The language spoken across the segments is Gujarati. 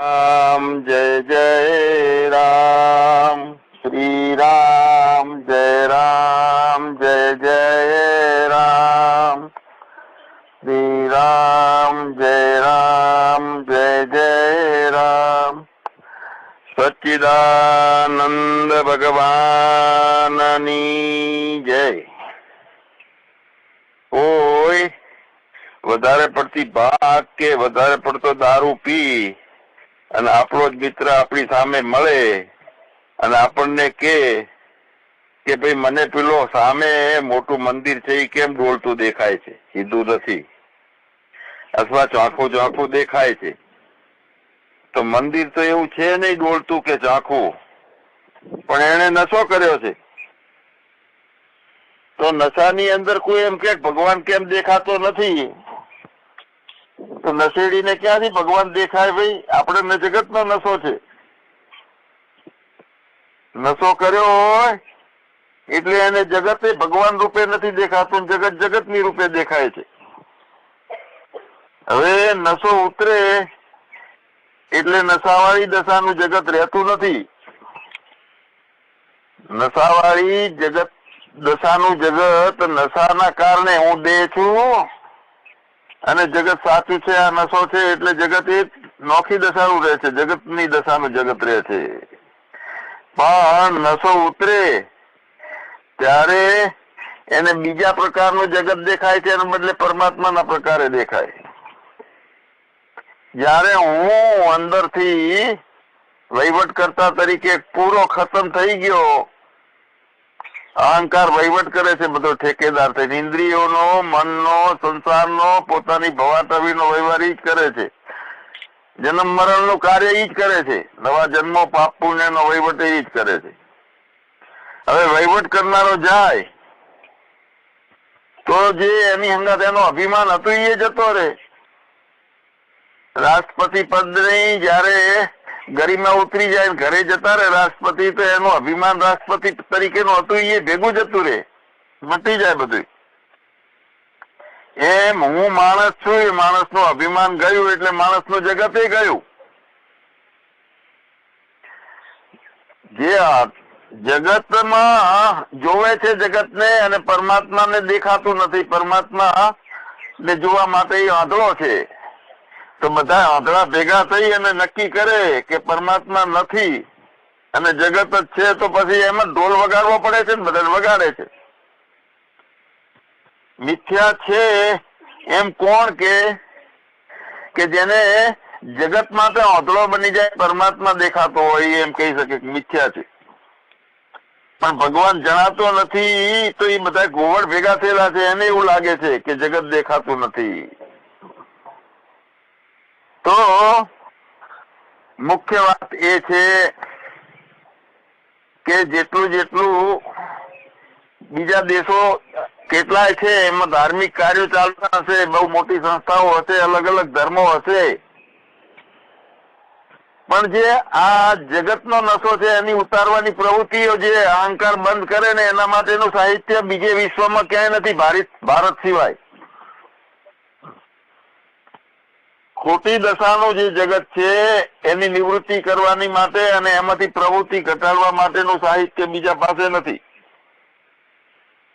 રામ, જય જય રામ, શ્રી રામ, જય રામ, જય જય રામ. શ્રી રામ, જય રામ, જય જય રામ. સચ્ચિદાનંદ ભગવાનની જય. ઓય, વધારે પડતી ભાગ કે વધારે પડતો દારૂ પી. અને આપણો જ મિત્ર આપણી સામે મળે અને આપણને કે કે ભાઈ મને પેલો સામે મોટું મંદિર છે એ કેમ ડોલતું દેખાય છે? સીધું નથી. અથવા ઝાંખું ઝાંખું દેખાય છે. તો મંદિર તો એવું છે નહીં ડોલતું કે ઝાંખું પણ એને નશો કર્યો છે. તો નશાની અંદર કોઈ એમ કે ભગવાન કેમ દેખાતો નથી? તો નશેડીને ક્યાંથી ભગવાન દેખાય ભાઈ? આપણે જગતનો નશો છે. નશો કર્યો હોય, એટલે એને જગતે ભગવાન રૂપે નથી દેખાતું, જગત જગતની રૂપે દેખાય છે. હવે નશો ઉતરે, એટલે નશાવાળી દશાનું જગત રહેતું નથી. નશાવાળી જગત, દશાનું જગત નશાના કારણે હું દેહ છું. અને જગત સાચું છે, આ નશો છે, એટલે જગત એ નોખી દશાનું રહે છે, જગતની દશાનું જગત રહે છે. પણ નશો ઉતરે ત્યારે એને બીજા પ્રકારનું જગત દેખાય છે, એના બદલે પરમાત્માના પ્રકારે દેખાય. જ્યારે હું અંદરથી વહીવટ કરતા તરીકે પૂરો ખતમ થઈ ગયો અહંકાર વહીવટ કરે છે, બધો ઠેકેદાર થઈને ઇન્દ્રિયોનો, મનનો, સંસારનો, પોતાની ભવાટવીનો ઈ જ કરે છે. જન્મ મરણનું કાર્ય ઈ જ કરે છે. નવા જન્મો, પાપ પુણ્યનો વહીવટ ઈ જ કરે છે. હવે વહીવટ કરનારો જાય, તો જે એની હંગાત, એનો અભિમાન હતું એ જતો રહે. રાષ્ટ્રપતિ પદની જયારે ગરિમા ઉતરી જાય ઘરે જતા રહે, રાષ્ટ્રપતિ તો એનું અભિમાન રાષ્ટ્રપતિ તરીકેનું હતું એ ભેગું જતું રહે. મટી જાય બધું એમ હું માણસ છું, એ માણસનું અભિમાન ગયું એટલે માણસનું જગત એ ગયું. જે જગતમાં જોવે છે જગતને અને પરમાત્માને દેખાતું નથી. પરમાત્મા ને જોવા માટે એ આંધળો છે. તો બધા આંધળા ભેગા થઈ અને નક્કી કરે કે પરમાત્મા નથી. અને જગત જ છે તો પછી એમાં ઢોલ વગાડવો પડે છે બધા વગાડે છે. મિથ્યા છે એમ કોણ કે કે જેને જગત માટે ઓધળો બની જાય, પરમાત્મા દેખાતો હોય એમ કહી શકે મિથ્યા છે. પણ ભગવાન જણાતો નથી તો એ બધા ગોવડ ભેગા થયેલા છે, એને એવું લાગે છે કે જગત દેખાતું નથી. તો મુખ્ય વાત એ છે કે જેટલું જેટલું બીજા દેશો કેટલાય છે, એમાં ધાર્મિક કાર્યો ચાલતા હશે બહુ મોટી સંસ્થાઓ હશે, અલગ અલગ ધર્મો હશે. પણ જે આ જગતનો નશો છે, એની ઉતારવાની પ્રવૃત્તિઓ જે અહંકાર બંધ કરે ને, એના માટેનું સાહિત્ય બીજે વિશ્વમાં ક્યાંય નથી, ભારત ભારત સિવાય. ખોટી દશાનું જે જગત છે, એની નિવૃત્તિ કરવાની માટે અને એમાંથી પ્રવૃત્તિ ઘટાડવા માટેનું સાહિત્ય બીજા પાસે નથી.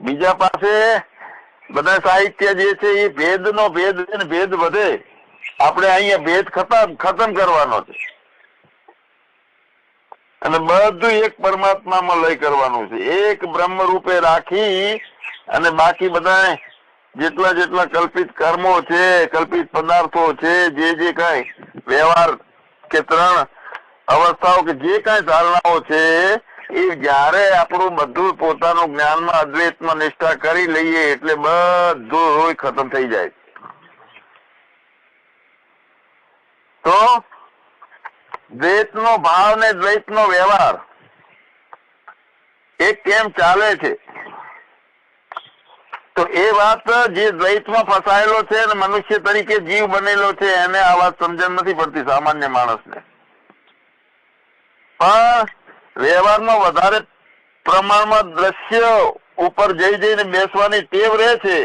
બીજા પાસે બધા સાહિત્ય જે છે, એ ભેદનો ભેદ છે ભેદ વધે. આપણે અહીંયા ભેદ ખતમ ખતમ કરવાનો છે. અને બધું એક પરમાત્મામાં લય કરવાનું છે. એક બ્રહ્મ રૂપે રાખી અને બાકી બધા જેટલા જેટલા કલ્પિત કર્મો છે, કલ્પિત પદાર્થો છે, જે જે કઈ વ્યવહાર કે ત્રણ અવસ્થાઓ કે જે કઈ ધારણાઓ છે, એ જ્યારે આપણું બધું પોતાનું જ્ઞાનમાં અદ્વૈતમાં નિષ્ઠા કરી લઈએ એટલે બધું ખતમ થઈ જાય. તો દ્વૈતનો ભાવ ને દ્વૈતનો વ્યવહાર એ કેમ ચાલે છે? તો એ વાત જે દ્વૈતમાં ફસાયેલો છે અને મનુષ્ય તરીકે જીવ બનેલો છે, એને આ વાત સમજણ નથી પડતી સામાન્ય માણસને. પણ વ્યવહારમાં વધારે પ્રમાણમાં દ્રશ્ય ઉપર જઈ જઈને બેસવાની ટેવ રહે છે.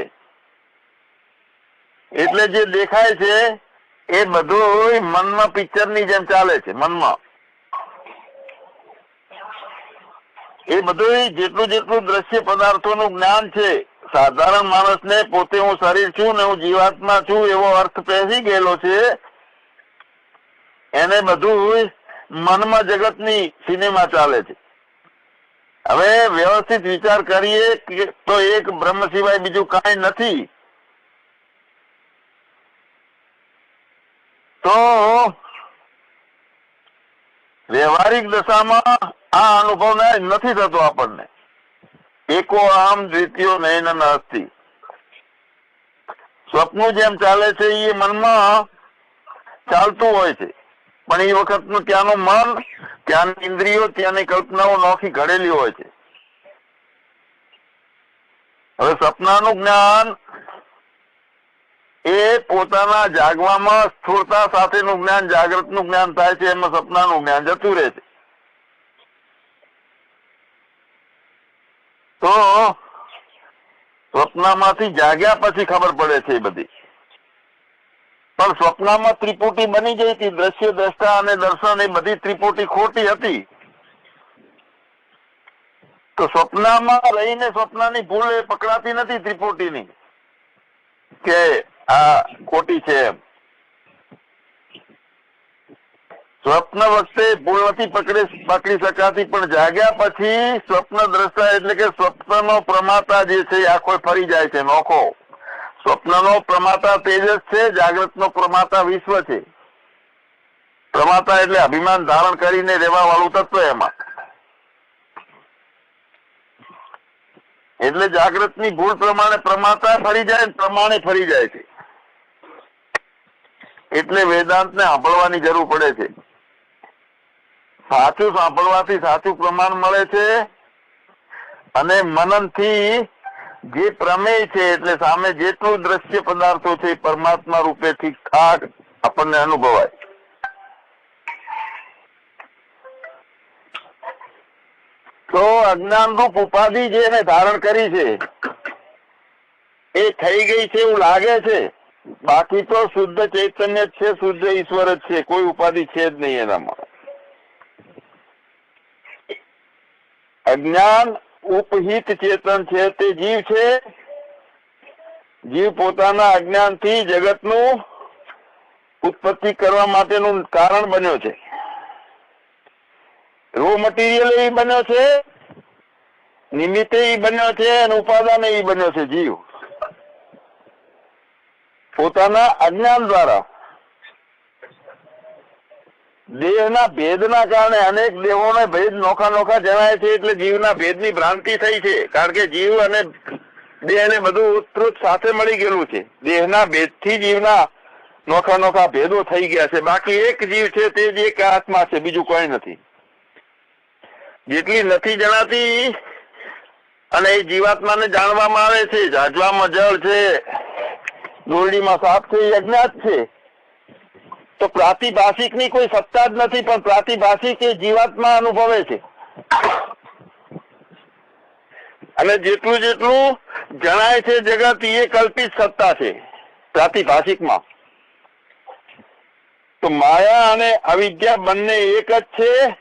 એટલે જે દેખાય છે, એ બધું મનમાં પિક્ચરની જેમ ચાલે છે, મનમાં. એ બધું જેટલું જેટલું દ્રશ્ય પદાર્થોનું જ્ઞાન છે સાધારણ માણસને પોતે હું શરીર છું ને હું જીવાત્મા છું એવો અર્થ પહેરી ગયેલો છે. એને બધું મનમાં જગતની સિનેમા ચાલે છે. હવે વ્યવસ્થિત વિચાર કરીએ તો એક બ્રહ્મ સિવાય બીજું કાંઈ નથી. તો વ્યવહારિક દશામાં આ અનુભવ ના- નથી થતો આપણને. એકો આમ દ્વિતીયો નયન નાસ્તી સ્વપ્નું જેમ ચાલે છે એ મનમાં ચાલતું હોય છે પણ એ વખતનું ત્યાંનું મન ત્યાંની ઇન્દ્રિયો ત્યાંની કલ્પનાઓ નોખી ઘડેલી હોય છે હવે સપનાનું જ્ઞાન એ પોતાના જાગવામાં સ્થૂળતા સાથેનું જ્ઞાન જાગ્રતનું જ્ઞાન થાય છે, એમાં સપનાનું જ્ઞાન જતું રહે છે. સ્વપ્નમાંથી જાગ્યા પછી ખબર પડે છે બધી. પણ સ્વપ્નમાં ત્રિપુટી બની ગઈ હતી, દ્રશ્ય, દ્રષ્ટા અને દર્શન એ બધી ત્રિપુટી ખોટી હતી. તો સ્વપ્નમાં રહીને સ્વપ્નની ભૂલ એ પકડાતી નથી ત્રિપુટીની. કે આ ખોટી છે એમ. સ્વપ્ન વખતે ભૂલ નથી પકડી પકડી શકાતી, પણ જાગ્યા પછી સ્વપ્ન દ્રષ્ટા એટલે કે સ્વપ્નનો પ્રમાતા જે છે આખો ફરી જાય છે, નોખો. સ્વપ્નનો પ્રમાતા તેજસ છે, જાગ્રતનો પ્રમાતા વિશ્વ છે. પ્રમાતા એટલે અભિમાન ધારણ કરીને રહેવા વાળું તત્વ એમાં. એટલે જાગૃતની ભૂલ પ્રમાણે પ્રમાતા ફરી જાય પ્રમાણે ફરી જાય છે. એટલે વેદાંતને સાંભળવાની જરૂર પડે છે. સાચું સાંભળવાથી સાચું પ્રમાણ મળે છે અને મનનથી જે પ્રમેય છે એટલે સામે જેટલું દ્રશ્ય પદાર્થો છે પરમાત્મા રૂપે ઠીક ઠાક આપણને અનુભવાય. તો અજ્ઞાન રૂપ ઉપાધિ જે એને ધારણ કરી છે, એ થઈ ગઈ છે એવું લાગે છે. બાકી તો શુદ્ધ ચૈતન્ય છે, શુદ્ધ ઈશ્વર જ છે, કોઈ ઉપાધિ છે જ નહીં એનામાં. અજ્ઞાન ઉપહિત ચેતન છે, તે જીવ છે. જીવ પોતાના અજ્ઞાનથી જગતનું ઉત્પત્તિ કરવા માટેનું કારણ બન્યો છે. રો મટીરિયલ એ બન્યો છે, નિમિત્તે એ બન્યો છે અને ઉપાદાન એ બન્યો છે જીવ. પોતાના અજ્ઞાન દ્વારા દેહના ભેદના કારણે અનેક દેહોને ભેદ નોખા નોખા જણાય છે એટલે જીવના ભેદની ભ્રાંતિ થઈ છે. કારણ કે જીવ અને દેહને બધું ઉત્તૃત સાથે મળી ગયેલું છે. દેહના ભેદથી જીવના નોખા નોખા ભેદો થઈ ગયા છે. બાકી એક જીવ છે તે જ એક આત્મા છે, બીજું કોઈ નથી. જેટલી નથી જણાતી અને એ જીવાત્માને જાણવામાં આવે છે, જાજવામાં જળ છે દોરડીમાં સાપ છે એ અજ્ઞાત છે તો પ્રાતિભાષિકની કોઈ સત્તા જ નથી, પણ પ્રાતિભાષિક એ જીવાત્મા અનુભવે છે. અને જેટલું જેટલું જણાય છે જગત એ કલ્પિત સત્તા છે, પ્રાતિભાષિકમાં. તો માયા અને અવિદ્યા બંને એક જ છે,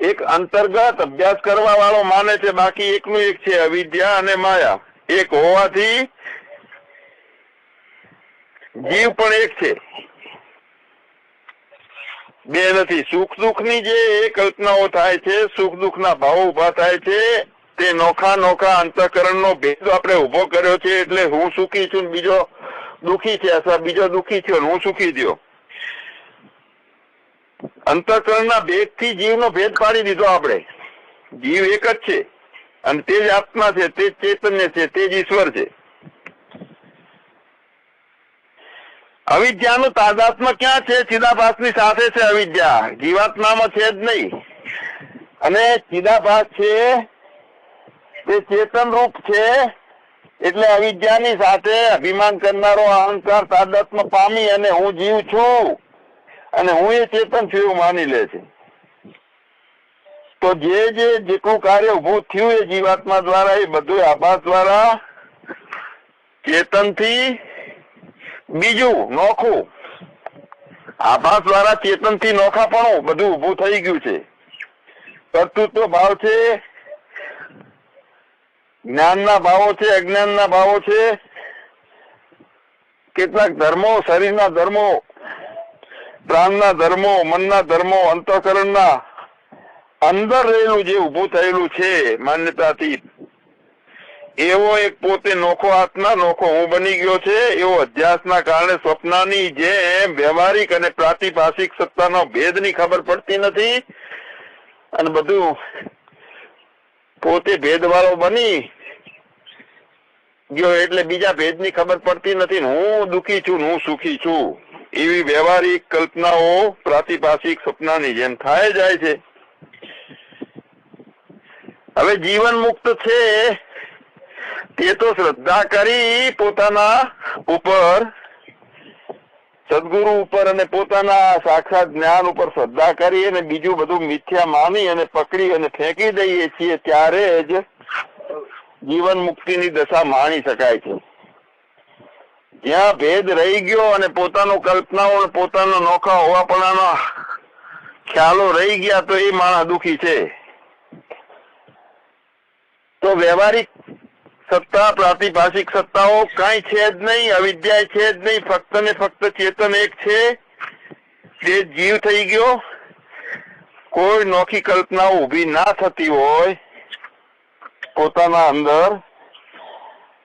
એક અંતર્ગત અભ્યાસ કરવા વાળો માને છે, બાકી એકનું એક છે, અવિદ્યા અને માયા. એક હોવાથી જીવ પણ એક છે. બે નથી. સુખ દુઃખની જે કલ્પનાઓ થાય છે, સુખ દુઃખ ના ભાવો ઊભા થાય છે, તે નોખા નોખા અંતઃકરણ નો ભેદ આપણે ઊભો કર્યો છે એટલે હું સુખી છું બીજો દુઃખી છે, અથવા બીજો દુઃખી થયો હું સુખી થયો. અંતઃકરણ ના ભેદથી જીવ નો ભેદ પાડી દીધો આપણે. જીવ એક જ છે. અને તે જ આત્મા છે, તે ચૈતન્ય છે, તે જ ઈશ્વર છે. અવિદ્યાનું તાદાત્મ્ય ક્યાં છે? ચિદાભાસની સાથે છે અવિદ્યા. જીવાત્મામાં છે જ નહીં. અને ચિદાભાસ છે તે ચેતન રૂપ છે, એટલે અવિદ્યાની સાથે અભિમાન કરનારો અહંકાર તાદાત્મ્ય પામી અને હું જીવ છું. અને હું એ ચેતન છું એવું માની લે છે. તો જે જે જેટલું કાર્ય ઉભું થયું એ જીવાત્મા દ્વારા, એ બધું આભાસ દ્વારા ચેતનથી બીજું નોખું. આભાસ દ્વારા ચેતનથી નોખાપણું બધું ઉભું થઈ ગયું છે. કર્તૃત્વ ભાવ છે, જ્ઞાનના ભાવો છે, અજ્ઞાનના ભાવો છે. કેટલાક ધર્મો શરીરના ધર્મો, પ્રાણના ધર્મો, મનના ધર્મો, અંતઃકરણના અંદર રહેલું જે ઊભું થયેલું છે, માન્યતાથી એવો એક પોતે નોખો આત્મા, નોખો હું બની ગયો છે, એવો અધ્યાસના કારણે સ્વપ્નની જે વ્યવહારિક અને પ્રાતિભાષિક સત્તાનો ભેદની ખબર પડતી નથી. અને બધું પોતે ભેદવાળો બની ગયો એટલે બીજા ભેદની ખબર પડતી નથી. હું દુખી છું ને હું સુખી છું. એવી વ્યવહારિક કલ્પનાઓ પ્રાતિભાષિક સપનાની જેમ થાય જાય છે. હવે જીવન મુક્ત છે તે તો શ્રદ્ધા કરી પોતાના ઉપર, સદગુરુ ઉપર અને પોતાના સાક્ષાત જ્ઞાન ઉપર શ્રદ્ધા કરી અને બીજું બધું મિથ્યા માની અને પકડી અને ફેંકી દઈએ છીએ ત્યારે જ જીવન મુક્તિની દશા માણી શકાય છે. જ્યાં ભેદ રહી ગયો અને પોતાનો કલ્પનાઓ પોતાનો નોખા હોવાપણાનો ખ્યાલો રહી ગયા તો એ માણસ દુખી છે. તો વ્યવહારિક સત્તા, પ્રાતિભાષિક સત્તાઓ કઈ છે જ નહીં અવિદ્યા છે જ નહીં, ફક્ત ને ફક્ત ચેતન એક છે. તે જીવ થઈ ગયો, કોઈ નોખી કલ્પના ઊભી ના થતી હોય, પોતાના અંદર,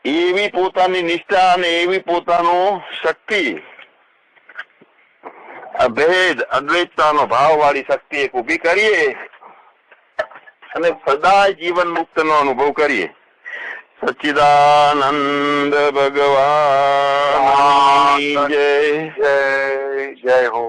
એવી પોતાની નિષ્ઠા અને એવી પોતાનો શક્તિ. અભેદ અદ્વૈતતાનો ભાવ વાળી શક્તિ એક ઊભી કરીએ અને સદાય જીવન મુક્ત નો અનુભવ કરીએ. સચ્ચિદાનંદ ભગવાન જય જય જય હો